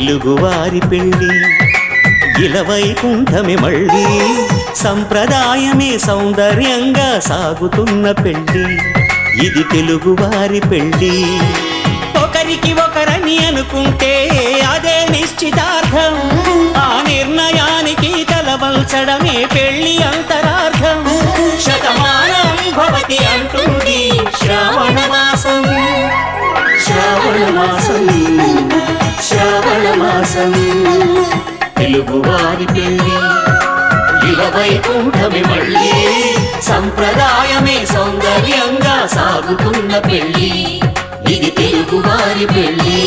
తెలుగువారి పెళ్ళి. ఇలవైకుంఠమే మళ్ళీ సంప్రదాయమే సౌందర్యంగా సాగుతున్న పెళ్ళి. ఇది తెలుగువారి పెళ్ళి. ఒకరికి ఒకరని అనుకుంటే అదే నిశ్చితార్థం. ఆ నిర్ణయానికి తలవల్చడమే పెళ్ళి అంతరార్థం. శ్రావణ మాసం తెలుగువారి పెళ్ళి ఇలవైకుంఠమి మళ్ళీ సంప్రదాయమే సౌందర్యంగా సాగుతున్న పెళ్ళి ఇది తెలుగువారి పెళ్ళి